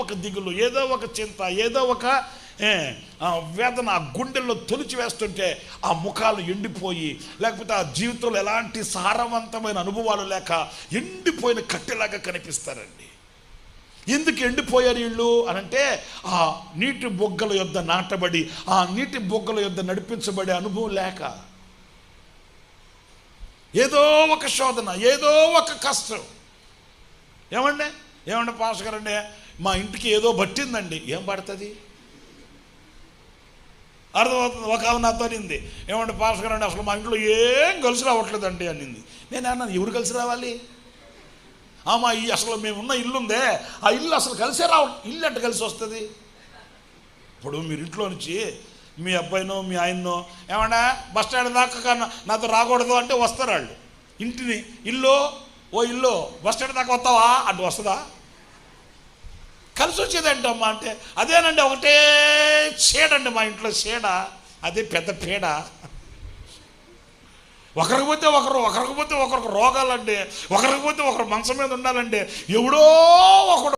ఒక దిగులు ఏదో ఒక చింత ఏదో ఒక ఆ వేదన ఆ గుండెల్లో తొలిచి వేస్తుంటే ఆ ముఖాలు ఎండిపోయి లేకపోతే ఆ జీవితంలో ఎలాంటి సారవంతమైన అనుభవాలు లేక ఎండిపోయిన కట్టెలాగా కనిపిస్తారండి. ఎందుకు ఎండిపోయారు వీళ్ళు అనంటే ఆ నీటి బొగ్గల యొద్ద నాటబడి ఆ నీటి బొగ్గల యొద్ద నడిపించబడే అనుభవం లేక. ఏదో ఒక శోధన ఏదో ఒక కష్టం. ఏమండి? ఏమండి పాస్ గారండి మా ఇంటికి ఏదో పట్టిందండి. ఏం పడుతుంది? అర్థమవుతుంది? ఒక ఆమె నాతో అనింది. ఏమంటే పాస్ గారండి అసలు మా ఇంట్లో ఏం కలిసి రావట్లేదండి అనింది. నేను అన్నాను ఎవరు కలిసి రావాలి? ఆమా ఈ అసలు మేమున్న ఇల్లు ఉందే ఆ ఇల్లు అసలు కలిసే రావ. ఇల్లు అంటే కలిసి వస్తుంది? ఇప్పుడు మీరు ఇంట్లో నుంచి మీ అబ్బాయినో మీ ఆయన్నో ఏమన్నా బస్ స్టాండ్ దాకా కన్నా నాతో రాకూడదు అంటే వస్తారు వాళ్ళు. ఇంటిని ఇల్లు ఓ ఇల్లు బస్ స్టాండ్ దాకా వస్తావా? అంటే వస్తుందా? కలిసి వచ్చేదండి అమ్మా అంటే అదేనండి ఒకటే చీడండి మా ఇంట్లో చీడ అదే పెద్ద పీడ. ఒకరికి పోతే ఒకరు ఒకరికి పోతే ఒకరికి రోగాలండి. ఒకరికి పోతే ఒకరు మంచం మీద ఉండాలండి. ఎవడో ఒకడు